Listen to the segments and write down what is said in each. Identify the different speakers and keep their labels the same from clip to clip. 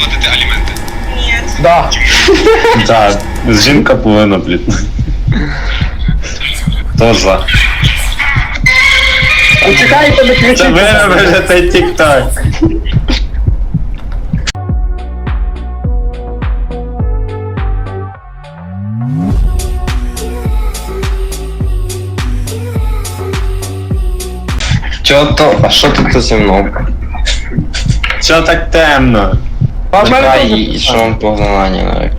Speaker 1: платити аліменти?
Speaker 2: Да.
Speaker 3: Так, жінка повинна плітна. Хто за?
Speaker 2: Почекайте, не
Speaker 3: Це
Speaker 2: кричіть.
Speaker 3: виробите тік-так.
Speaker 4: Чо то, а що тут зі мною?
Speaker 3: Чо так темно?
Speaker 2: А в мене
Speaker 4: Чекай, і і що вам погнання навіть?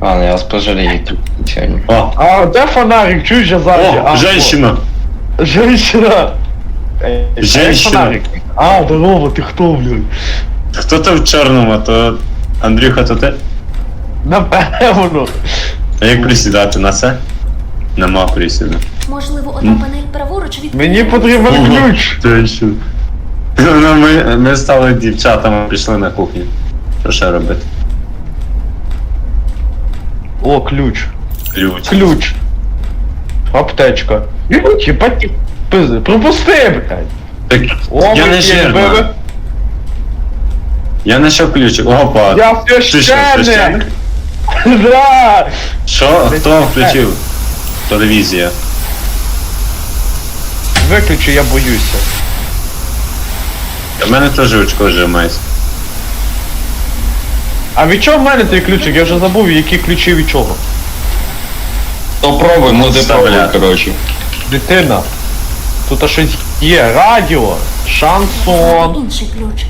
Speaker 4: А, ну я вас пожалію тут сьогодні.
Speaker 3: О,
Speaker 2: А де фонарик? Чуєш я зараз?
Speaker 3: о, женщина.
Speaker 2: Женщина. Е, де
Speaker 3: Женщина.
Speaker 2: фонарик? А, здорово, ти хто, блядь?
Speaker 3: Хто то в чорному, то Андрюха, то ти?
Speaker 2: Напевно.
Speaker 3: А як присідати на це? Нема присіду.
Speaker 5: Можливо, ота панель праворуч від
Speaker 2: Мені потрібен ключ.
Speaker 3: Точно. Ну, ми, ми стали дівчатами, пішли на кухню. Що ще робити?
Speaker 2: О, ключ.
Speaker 3: Ключ.
Speaker 2: Ключ. Аптечка. Єбать, пизди. Пропусти, блядь.
Speaker 3: Так,
Speaker 2: О,
Speaker 3: я не жирна. Я знайшов ключик. Опа.
Speaker 2: Я
Speaker 3: Ти що,
Speaker 2: священник.
Speaker 3: священник?
Speaker 2: Да.
Speaker 3: Що? Хто включив? Телевізія.
Speaker 2: Виключи, я боюся.
Speaker 3: У мене теж очко зжимається.
Speaker 2: А від чого в мене той ключик? Я вже забув, які ключі від чого.
Speaker 4: То пробуй, муди
Speaker 3: Вставляй.
Speaker 4: пробуй, коротше.
Speaker 2: Дитина. Тут щось є. Радіо, шансон.
Speaker 5: інший ключ.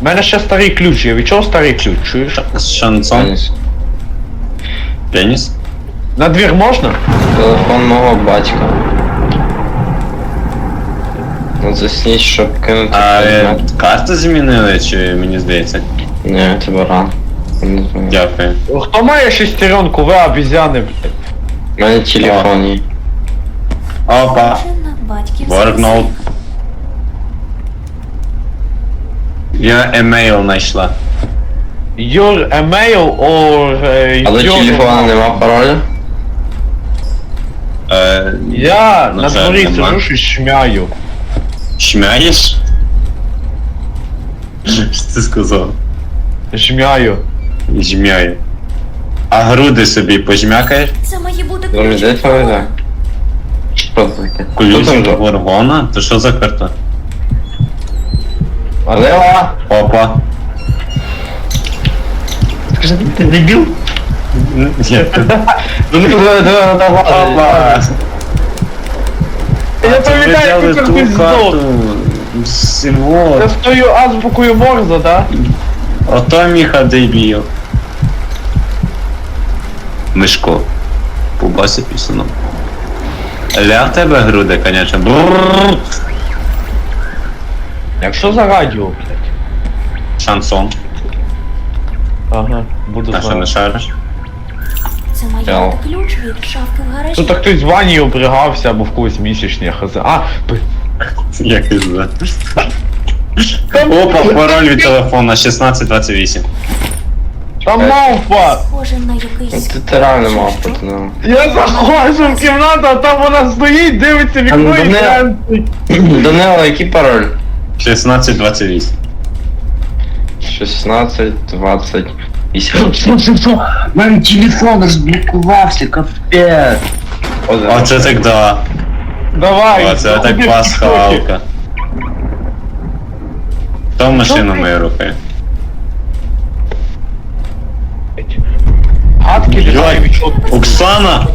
Speaker 2: У мене ще старий ключ є. Від чого старий ключ? Чуєш?
Speaker 3: Шансон. Пеніс?
Speaker 2: На двір можна?
Speaker 4: Телефон мого батька. Ну засніть, щоб кинути
Speaker 3: А е, змінили, чи мені здається?
Speaker 4: Ні, це баран.
Speaker 3: Дякую.
Speaker 2: Хто має шестеренку? Ви обізяни, блядь.
Speaker 4: У мене телефон є.
Speaker 3: Опа.
Speaker 5: Чинна
Speaker 3: Я емейл знайшла.
Speaker 2: Your email or uh,
Speaker 4: Але
Speaker 2: your...
Speaker 4: телефона нема пароля?
Speaker 3: Е,
Speaker 2: Я
Speaker 3: На
Speaker 2: на дворі
Speaker 3: нема.
Speaker 2: сижу щось шмяю.
Speaker 3: Шмяєш? Що ти сказав?
Speaker 2: Жмяю.
Speaker 3: Жмяє. А груди собі пожмякаєш?
Speaker 5: Це має бути
Speaker 4: Ну,
Speaker 5: ключ.
Speaker 4: де
Speaker 5: від.
Speaker 4: Що це таке? Хто там?
Speaker 3: Горгона? То що за карта?
Speaker 4: Але...
Speaker 3: Опа.
Speaker 4: Скажи, ти дебіл?
Speaker 3: Ні, ти-
Speaker 4: Ну,
Speaker 3: Опа.
Speaker 2: Я
Speaker 3: А, це ви
Speaker 2: пам'ятаю,
Speaker 3: взяли
Speaker 2: як ти здох.
Speaker 3: Символ.
Speaker 2: Це з тою азбукою Морза, да?
Speaker 3: Ото міха дебіл. Мишко. Побаси пісано. Ля в тебе груди, конечно. Брррр.
Speaker 2: Якщо за радіо, блядь.
Speaker 3: Шансон.
Speaker 2: Ага, буду
Speaker 3: А що не
Speaker 2: знати.
Speaker 3: шариш?
Speaker 5: Це
Speaker 4: Чао.
Speaker 5: бути ключ від шафки в гаражі.
Speaker 2: Тут так хтось в ванні обригався або в когось місячні, я хз. А,
Speaker 3: Як і за. Опа, пароль від телефона 1628.
Speaker 2: Там мавпа!
Speaker 5: Схоже на якийсь...
Speaker 4: Реально мав
Speaker 5: Що?
Speaker 4: бути, ну.
Speaker 2: Я заходжу в кімнату, а там вона стоїть, дивиться
Speaker 4: А ну,
Speaker 2: вікно і
Speaker 4: мене- Данило, який пароль?
Speaker 3: 1628.
Speaker 4: 16, 28.
Speaker 6: У мене телефон розблокувався, капець.
Speaker 3: Оце так да.
Speaker 2: Давай.
Speaker 3: Оце
Speaker 2: ходи
Speaker 3: так
Speaker 2: в
Speaker 3: пасхалка. Хто машину
Speaker 2: ти?
Speaker 3: мою
Speaker 2: Гадки літає
Speaker 3: Йой.
Speaker 2: від чого.
Speaker 3: Оксана!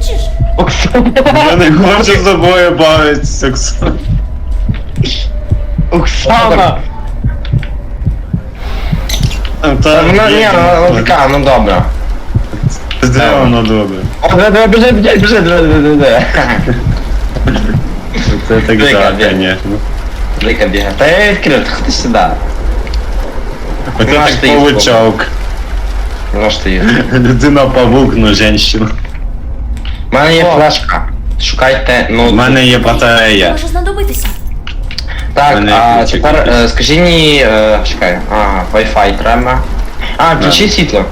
Speaker 2: Оксана.
Speaker 3: Я не хочу з тобою бавитися, Оксана.
Speaker 2: Оксана.
Speaker 3: Та
Speaker 4: Вона, ні, вона вона така, ну добре.
Speaker 3: Здорово, добре.
Speaker 4: О, давай, давай, біжи, біжи, біжи, давай, давай, давай, давай.
Speaker 3: Це так
Speaker 4: Дика,
Speaker 3: да,
Speaker 4: дика.
Speaker 3: конечно.
Speaker 4: Дика бігає. Та я відкрив, ходи сюди.
Speaker 3: Оце
Speaker 4: Наш
Speaker 3: так
Speaker 4: ти їх. Ну що ти є?
Speaker 3: Людина павук, но женщина.
Speaker 4: У мене є
Speaker 2: О.
Speaker 4: флешка. Шукайте, ну...
Speaker 3: У мене є батарея.
Speaker 5: Може знадобитися.
Speaker 4: Так,
Speaker 3: мене
Speaker 4: а
Speaker 3: ключик
Speaker 4: тепер
Speaker 3: якийсь.
Speaker 4: е, скажи мені, е, чекай, ага, Wi-Fi треба. А, включи світло.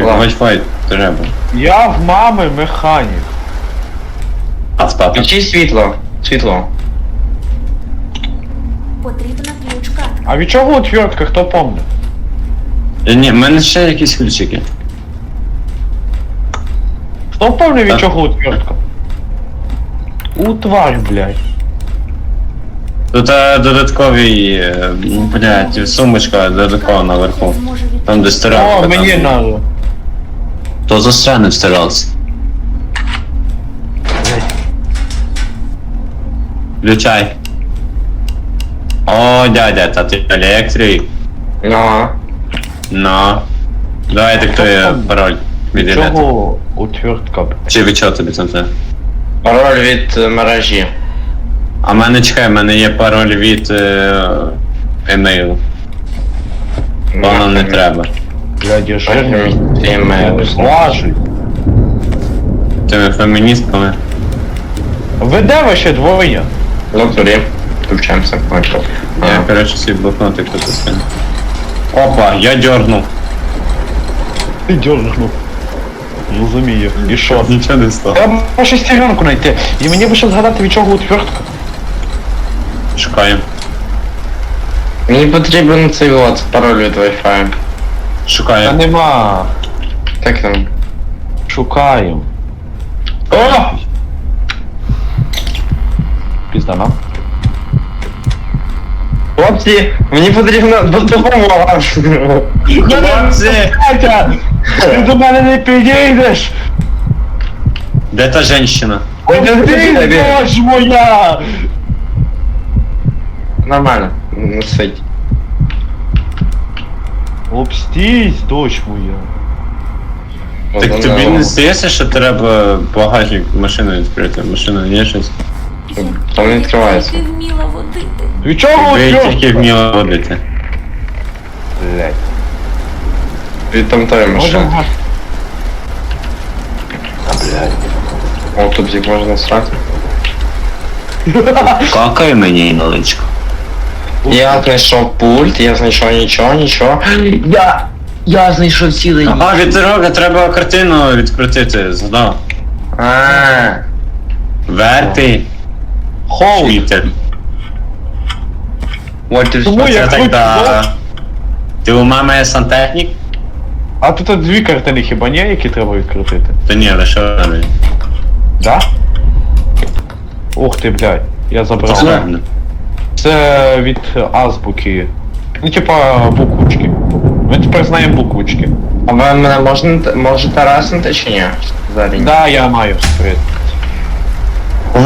Speaker 4: Ладно.
Speaker 3: Wi-Fi треба.
Speaker 2: Я в мами механік.
Speaker 3: А спати.
Speaker 4: Включи світло. Світло.
Speaker 5: Потрібна ключ картка.
Speaker 2: А від чого отвертка, хто помне?
Speaker 3: Е, Ні, в мене ще якісь ключики.
Speaker 2: Хто впевнений від
Speaker 3: Так.
Speaker 2: чого утвертка? У тварь, блядь.
Speaker 3: Тут е, додатковий, е, ну, блядь, сумочка додаткова наверху. Там де
Speaker 2: О,
Speaker 3: стиралка.
Speaker 2: мені
Speaker 3: там.
Speaker 2: надо.
Speaker 3: То застряне в стиралці. Включай. О, дядя, та ти електрик.
Speaker 4: Ну.
Speaker 3: Ну. Давай диктує пароль від інету.
Speaker 2: чого утвертка?
Speaker 3: Чи від чого тобі там це?
Speaker 4: Пароль від е, мережі.
Speaker 3: А в мене чекай, в мене є пароль від е, емейлу. Воно не треба.
Speaker 2: Блядь, я жирний.
Speaker 4: Емейл.
Speaker 2: Важий.
Speaker 3: Тими феміністками.
Speaker 2: Ви де ваші двоє?
Speaker 4: Локтурі. Включаємося. Майкл.
Speaker 3: Я, коротше, свій блокнотик тут останній. Опа, я дернув.
Speaker 2: Ти дьорнув. Розумію. І що?
Speaker 3: Нічого не стало.
Speaker 2: Треба шестеренку знайти. І мені би ще згадати від чого утвертка.
Speaker 3: Шукаємо.
Speaker 4: Мені потрібен цей от пароль від Wi-Fi.
Speaker 2: Та
Speaker 3: Шукаємо.
Speaker 4: ну,
Speaker 2: нема.
Speaker 4: Так там.
Speaker 2: Шукаємо. О! Пізда нам.
Speaker 4: Хлопці, мені потрібна допомога.
Speaker 3: Хлопці!
Speaker 2: Катя! Ти до мене не підійдеш!
Speaker 3: Де та женщина?
Speaker 2: Ти дощ моя!
Speaker 4: Нормально. Ну, сидь.
Speaker 2: Обстійсь, дощ моя.
Speaker 3: Так тобі не здається, що треба багажник машини відкрити? Машина є щось?
Speaker 4: Там не відкривається.
Speaker 5: Ти вміла водити.
Speaker 2: Від чого
Speaker 3: Ви тільки вміли водити.
Speaker 2: Блядь.
Speaker 4: Від там тої машини.
Speaker 2: Газ.
Speaker 4: О, тут їх можна срати.
Speaker 3: Какай мені маличко.
Speaker 4: Я знайшов пульт, я знайшов нічого, нічого.
Speaker 6: Я... Я знайшов цілий...
Speaker 3: А, від дороги треба картину відкрутити, згадав.
Speaker 4: А,
Speaker 3: Верти.
Speaker 2: Хоу!
Speaker 3: Швітер.
Speaker 4: What is
Speaker 3: Це
Speaker 2: кручу.
Speaker 3: Ти у мами сантехнік?
Speaker 2: А тут дві картини хіба ні, які треба відкрутити?
Speaker 3: Та ні, лише одна.
Speaker 2: Да? Ух ти, блядь, я забрав.
Speaker 3: Це
Speaker 2: Це від азбуки. Ну, типа буквочки. Ми тепер знаємо буквочки.
Speaker 4: А ви мене можна, можете раснути чи ні? Взагалі.
Speaker 2: Да, я маю скрит.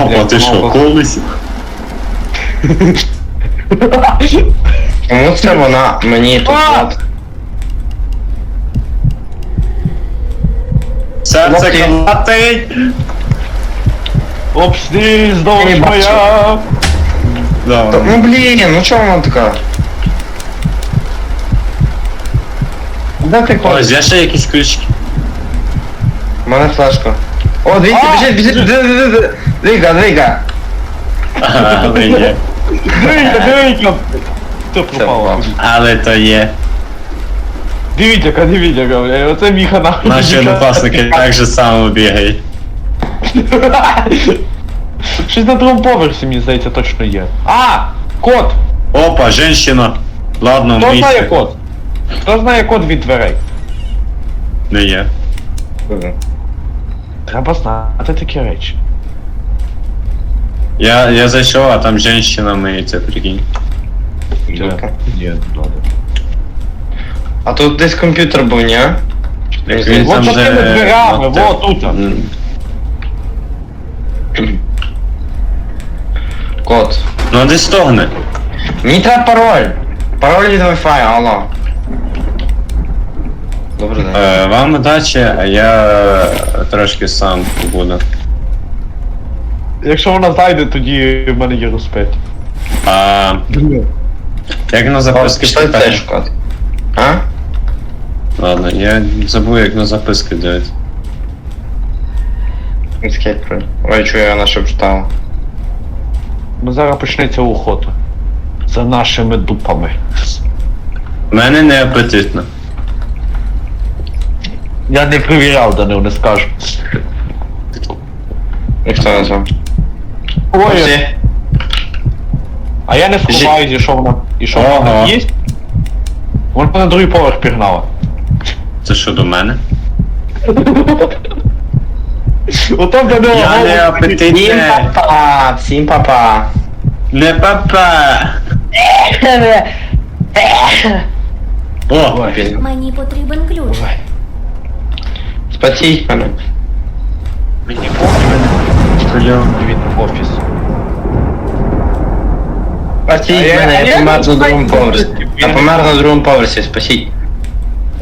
Speaker 3: О, ти що, колись?
Speaker 4: Чому це вона мені тут от?
Speaker 3: Серце
Speaker 4: Хлопці.
Speaker 3: колотить!
Speaker 4: Я не бачу.
Speaker 2: моя!
Speaker 4: Та-
Speaker 3: Добре.
Speaker 4: Ну блін, ну чому вона така? Де ти
Speaker 3: Ось,
Speaker 4: ходиш?
Speaker 3: є ще якісь ключики.
Speaker 4: У мене флешка. О, дивіться,
Speaker 2: А!
Speaker 4: біжить, біжить, біжить, двига, двига.
Speaker 3: Але є.
Speaker 2: Дивіться, дивіться! Ти пропав.
Speaker 4: впав.
Speaker 3: Але то є.
Speaker 2: Дивіться, дивіться, блядь, оце міха нахуй.
Speaker 3: Наші однокласники так же само бігають.
Speaker 2: Щось на другому поверсі, мені здається, точно є. А! Код!
Speaker 3: Опа, женщина. Ладно,
Speaker 2: Хто знає
Speaker 3: місті.
Speaker 2: код? Хто знає код від дверей?
Speaker 3: Не є.
Speaker 2: Треба знати такі речі.
Speaker 3: Я, я зайшов, а там женщина миється, прикинь.
Speaker 4: Ну-ка.
Speaker 2: Ні, не надо.
Speaker 4: А тут десь комп'ютер був, ні?
Speaker 3: Він
Speaker 2: Вот
Speaker 3: там
Speaker 2: за
Speaker 3: же,
Speaker 2: тими дверями,
Speaker 3: ну,
Speaker 2: вот тут.
Speaker 3: М,
Speaker 4: Код.
Speaker 3: Ну десь стогне.
Speaker 4: Мені треба пароль. Пароль від Wi-Fi, алло. Добрий день.
Speaker 3: Е, вам удачі, а я трошки сам буду.
Speaker 2: Якщо вона зайде, тоді в мене є розпит.
Speaker 3: А, як на записки питання?
Speaker 4: теж. А?
Speaker 3: Ладно, я забув, як на записки дивитися.
Speaker 4: Escape room. Ой, чую, я нашептала.
Speaker 2: Ну зараз почнеться охота. За нашими дупами.
Speaker 3: У мене не апетитно.
Speaker 2: Я не перевіряв, Данил, не скажу.
Speaker 4: Ніхто не знав.
Speaker 2: Ой,
Speaker 4: Всі?
Speaker 2: а я не сховаюсь, і що вона. І що вона
Speaker 3: Ага.
Speaker 2: є? Вона на другий поверх пігнала.
Speaker 3: Це що до мене?
Speaker 2: Отам до нього.
Speaker 3: Я
Speaker 2: голову-
Speaker 3: не
Speaker 4: Всім
Speaker 3: апетитне.
Speaker 4: папа, всім папа.
Speaker 3: Не папа. О,
Speaker 2: Ой.
Speaker 5: Мені потрібен ключ.
Speaker 2: Ой.
Speaker 4: Спасіть мене.
Speaker 3: мені
Speaker 2: Він в офіс.
Speaker 4: Спасіть
Speaker 2: А я-
Speaker 4: мене, я
Speaker 2: я
Speaker 4: помер на другому поверсі.
Speaker 2: я
Speaker 4: Я помер на другому поверсі, спасіть.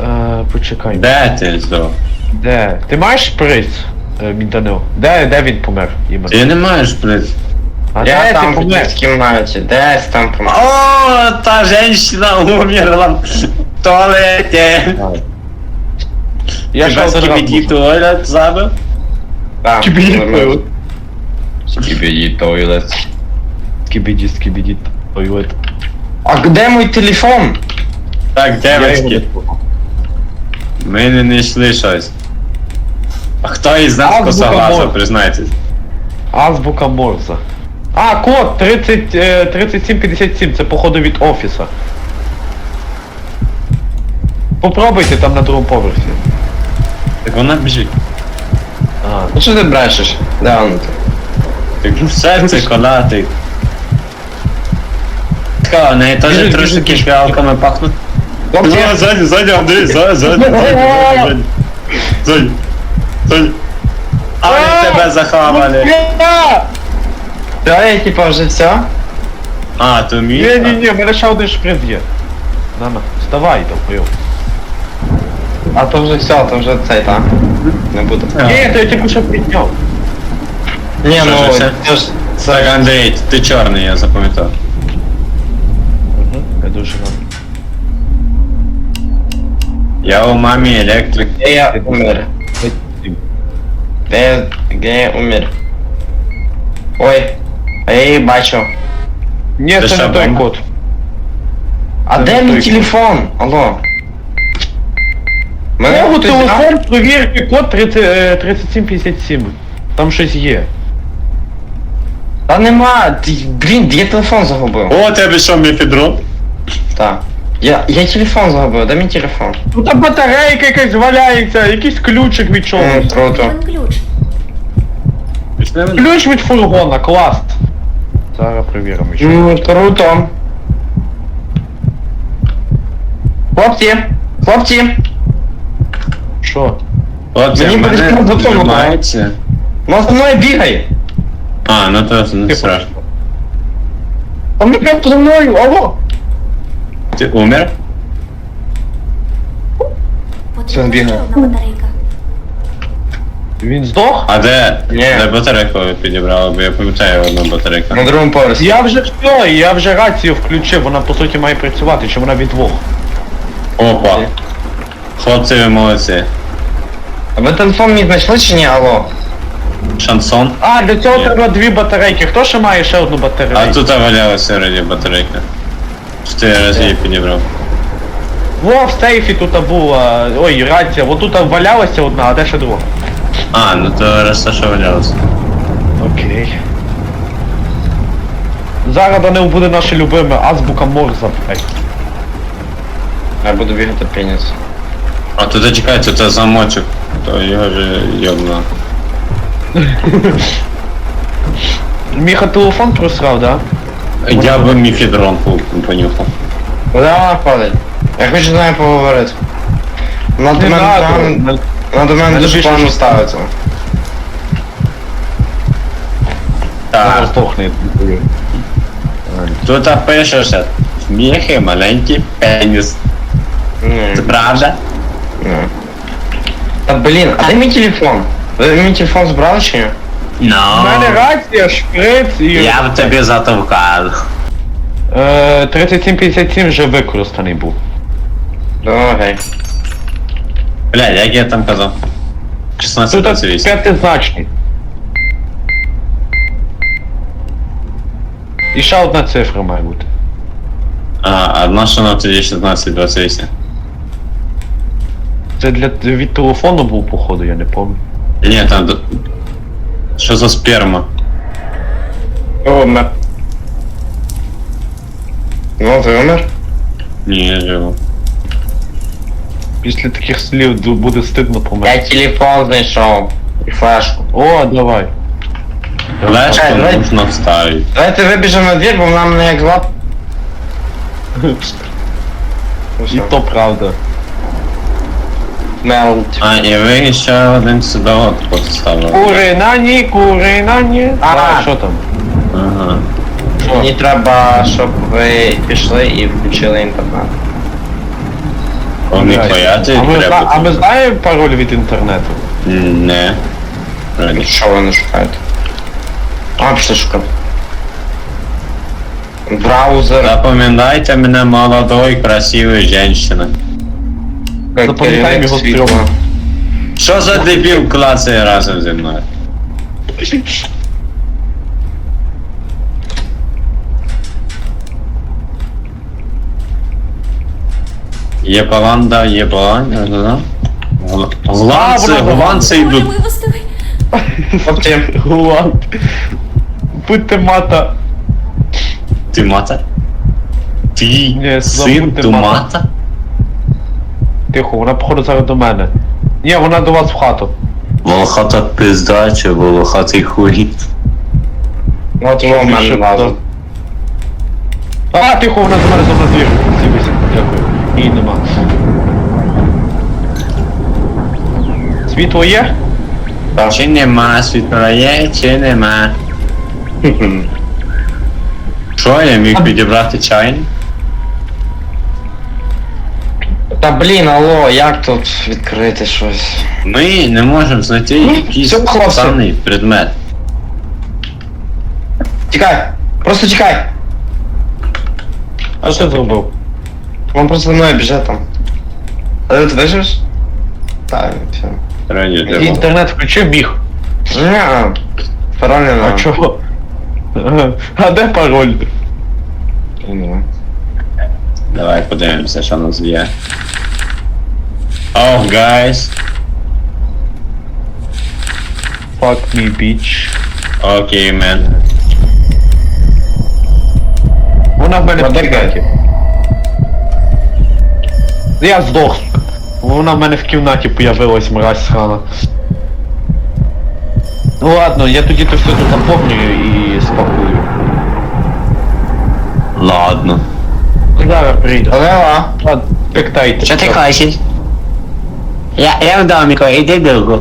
Speaker 2: Е, почекай.
Speaker 3: Де ти здох?
Speaker 2: Де? Ти маєш приз, е, мій? Де, де він помер? Іменно?
Speaker 3: Ти не маєш приз.
Speaker 2: А
Speaker 4: Я
Speaker 2: де
Speaker 4: там
Speaker 2: ти
Speaker 4: в
Speaker 2: помер?
Speaker 4: кімнаті, десь там помер.
Speaker 3: О, та женщина умерла в туалеті.
Speaker 2: Я раз.
Speaker 3: скибіді
Speaker 2: був.
Speaker 3: туалет забив?
Speaker 4: Так,
Speaker 2: Скібіді
Speaker 4: помер.
Speaker 2: тойлет.
Speaker 4: Скібіді тойлет.
Speaker 2: Скібіді, скібіді, тойлет.
Speaker 4: А де мій телефон?
Speaker 3: Так, девочки, ми не знайшли щось. А хто із нас
Speaker 2: Азбука
Speaker 3: косоглаза,
Speaker 2: Морзе.
Speaker 3: признайтесь?
Speaker 2: Азбука Морза. А, код 30, е, 3757, це походу від офіса. Попробуйте там на другому поверсі.
Speaker 3: Так вона біжить.
Speaker 2: А,
Speaker 4: Ну що ти брешеш? Де воно ти?
Speaker 3: Так ну серце колати. Така, в неї теж
Speaker 2: Біжить,
Speaker 3: трошки фіалками пахнуть.
Speaker 4: Хлопці,
Speaker 3: О, Ззаді, ззаді, Андрій, ззаді, ззаді, ззаді, ззаді, ззаді. А вони тебе захавали.
Speaker 4: Та я типа вже все?
Speaker 3: А, то мій?
Speaker 2: ні, ні, ні, в мене ще один шприц є. На, на, вставай там, пойом.
Speaker 4: А то вже все, то вже цей, так? Не буду.
Speaker 2: Ні, то я тільки що підняв.
Speaker 4: Ні,
Speaker 3: Що
Speaker 4: ну
Speaker 3: це?
Speaker 4: це ж
Speaker 3: Так, Андрій, ти чорний, я запам'ятав.
Speaker 2: Угу, я дуже рад.
Speaker 3: Я у мамі електрик.
Speaker 4: де я умер. Де я, де я умер. Ой, а я її бачу.
Speaker 2: Ні,
Speaker 3: Ти
Speaker 2: це
Speaker 3: що,
Speaker 2: не той
Speaker 3: бомба?
Speaker 2: код.
Speaker 4: А
Speaker 2: Це
Speaker 4: де мій телефон? Алло. Мене
Speaker 2: Кого
Speaker 4: хтось
Speaker 2: телефон, провірте код 30, е, 3757. Там щось є.
Speaker 4: Та нема, ти, блін, я телефон загубив.
Speaker 3: О, тебе що, мефедрон?
Speaker 4: Так. Я, я телефон загубив, де мій телефон?
Speaker 2: Ну там батарейка якась валяється, якийсь ключик від
Speaker 4: М,
Speaker 2: чогось.
Speaker 4: круто.
Speaker 5: Потрібен ключ.
Speaker 2: Ключ від фургона, клас. Зараз перевіримо ще.
Speaker 4: М, круто. Хлопці, хлопці,
Speaker 2: Що?
Speaker 3: Хлопці,
Speaker 4: Мені
Speaker 3: в мене
Speaker 4: потрібно до того,
Speaker 3: тримається.
Speaker 4: ну за мною бігай.
Speaker 3: А, ну то не
Speaker 2: Ти
Speaker 3: страшно.
Speaker 4: А ми прямо за мною, алло.
Speaker 3: Ти умер?
Speaker 5: Потрібна
Speaker 4: бігає.
Speaker 5: ще одна батарейка.
Speaker 2: Він здох?
Speaker 3: А де?
Speaker 4: Ні.
Speaker 3: Де батарейку ви підібрали, бо я пам'ятаю одну батарейку.
Speaker 4: На другому поверсі.
Speaker 2: Я вже все, я вже рацію включив, вона по суті має працювати, чи вона від двох.
Speaker 3: Опа. Хлопці, ви молодці.
Speaker 4: А ви телефон мені знайшли чи ні, алло?
Speaker 3: Шансон.
Speaker 2: А, для цього
Speaker 3: Ні.
Speaker 2: треба дві батарейки. Хто ще має ще одну батарейку?
Speaker 3: А тут валялася раді батарейка. Чотири рази її підібрав.
Speaker 2: Во, в сейфі тут була. Ой, рація, от тут валялася одна, а де ще друга?
Speaker 3: А, ну то решта що валялося.
Speaker 2: Окей. Зараз до нього буде наше любиме азбука Морза. Ай.
Speaker 4: Я буду бігати пеніс.
Speaker 3: А тут чекайте, це замочок. То його вже йобно.
Speaker 2: Міха телефон просрав, да?
Speaker 3: Я би міфедрон по- понюхав.
Speaker 4: Вона ходить? Я хочу з нею поговорити. Вона до
Speaker 2: Не
Speaker 4: мене,
Speaker 2: надо.
Speaker 4: погано- вона до мене дуже погано ставиться.
Speaker 3: Так,
Speaker 2: здохне.
Speaker 3: тут пишеться. Сміхи, маленький пеніс.
Speaker 4: Ні,
Speaker 3: Це правда?
Speaker 4: Ні. Та блін, а де мій телефон? Ви мій телефон збрали чи ні?
Speaker 3: Ну.
Speaker 2: У мене рація, шприц і...
Speaker 3: Я б тобі затовкав.
Speaker 2: Е, 3757 вже використаний був.
Speaker 4: Окей.
Speaker 3: Бля, як я там казав? 16
Speaker 2: Тут
Speaker 3: 28.
Speaker 2: п'ятизначний. І ще одна цифра має бути.
Speaker 3: А, а на що тоді 16 28?
Speaker 2: Це для від телефону був, походу, я не пам'ятаю.
Speaker 3: Ні, там... до- Що за сперма?
Speaker 4: Умер. Ну, ти умер?
Speaker 3: Ні, я живу.
Speaker 2: Після таких слів ду- буде стидно
Speaker 4: Я
Speaker 2: померти.
Speaker 4: телефон знайшов. І флешку.
Speaker 2: О, давай.
Speaker 3: Флешку
Speaker 4: давай.
Speaker 3: можна вставити.
Speaker 4: Давайте вибіжемо на двір, бо вона мене як звати.
Speaker 2: І то правда.
Speaker 4: Мелт.
Speaker 3: А, і ви ще один сюди от поставили.
Speaker 2: Кури на ні, кури на ні.
Speaker 4: А.
Speaker 2: А, що там?
Speaker 3: Ага.
Speaker 4: Мені треба, щоб ви пішли і включили інтернет.
Speaker 3: Вони пояти
Speaker 2: а, ми, зна- а ми знаємо пароль від інтернету?
Speaker 3: Не. Вроді.
Speaker 4: Що ви не шукаєте? А, пішли шукати. Браузер.
Speaker 3: Запам'ятайте мене молодой, красивой женщина.
Speaker 2: Запам'ятаємо його стрьомно.
Speaker 3: Що за дебіл клацає разом зі мною? Є баланда, є баланда. Голландці, голландці йдуть.
Speaker 4: Потім.
Speaker 2: Гулан. Будьте мата.
Speaker 3: Ти мата? Ти син
Speaker 2: забудьте мата.
Speaker 3: мата?
Speaker 2: Тихо, вона походу зараз до мене. Ні, вона до вас в хату.
Speaker 3: Волохата пизда чи волохатий хуй?
Speaker 4: От його в мене лазить.
Speaker 2: А, тихо, вона до мене за двір. Дивися, дякую. Її нема. Світло є?
Speaker 3: Чи нема світла є, чи нема? Що, я міг підібрати чайник?
Speaker 4: Та блін, алло, як тут відкрити щось?
Speaker 3: Ми не можемо знайти
Speaker 4: Ну,
Speaker 3: якийсь
Speaker 4: хлопці.
Speaker 3: спеціальний предмет.
Speaker 4: Тікай! Просто тікай!
Speaker 2: А що ти зробив?
Speaker 4: Вам просто за мною біжать там. Але ти виживеш? Так, все.
Speaker 3: Раді
Speaker 2: Ти
Speaker 3: треба.
Speaker 2: інтернет включив біг.
Speaker 4: Ні, пароль не
Speaker 2: А чого? А де пароль?
Speaker 3: Давай подивимося, що нас є. Oh, guys.
Speaker 2: Fuck me, bitch.
Speaker 3: Окей, мен.
Speaker 2: Вона в мене в кімнаті. Я здох. Вона в мене в кімнаті появилась мразь срана. Ну ладно, я тоді то все тут заповнюю і спакую.
Speaker 3: Ладно.
Speaker 2: Зараз прийде.
Speaker 4: Алло,
Speaker 2: Ладно, пектайте.
Speaker 6: Що ти хочеш? Я, я в доміку, іди другу.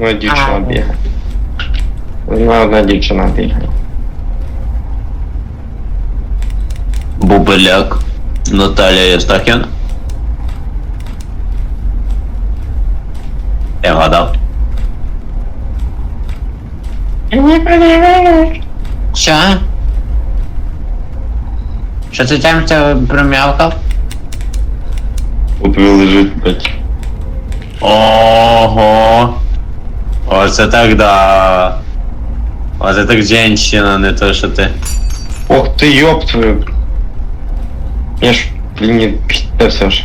Speaker 4: Ой, дівчина бігає. Одна одна дівчина бігає.
Speaker 3: Бубеляк. Наталія Єстахін. Я гадав.
Speaker 6: Що? Що ти там це промявкав?
Speaker 4: От ви лежить, блядь.
Speaker 3: Ого. Оце так да. Оце так женщина, не то що ти.
Speaker 4: Ох ти ёб твою. Я ж, блін, не піздався ж.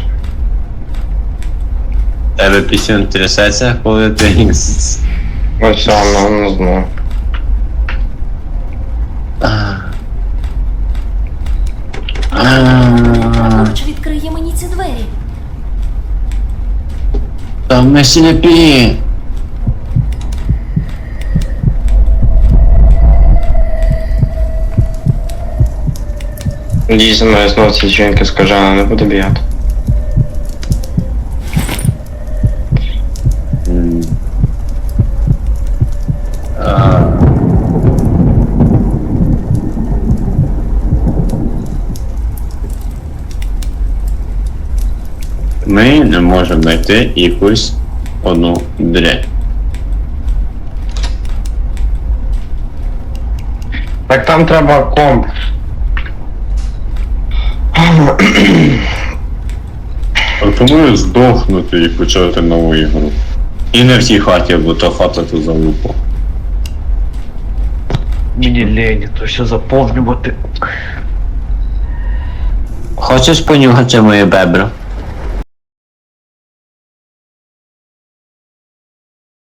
Speaker 3: Тебе пісюн трясеться, коли ти.
Speaker 4: Ось все, ну, не знаю.
Speaker 5: Поруч відкриє мені ці двері.
Speaker 3: Та ми сліпі.
Speaker 4: Дійсно, моя знову ця жінка скажена, не буде бігати.
Speaker 3: Ми не можемо знайти якусь одну дрянь.
Speaker 4: Так там треба комп.
Speaker 3: Пропоную здохнути і почати нову ігру. І не в цій хаті, бо то хата тут залупа.
Speaker 2: Мені лень, то все заповнювати.
Speaker 6: Хочеш понюхати моє бебро?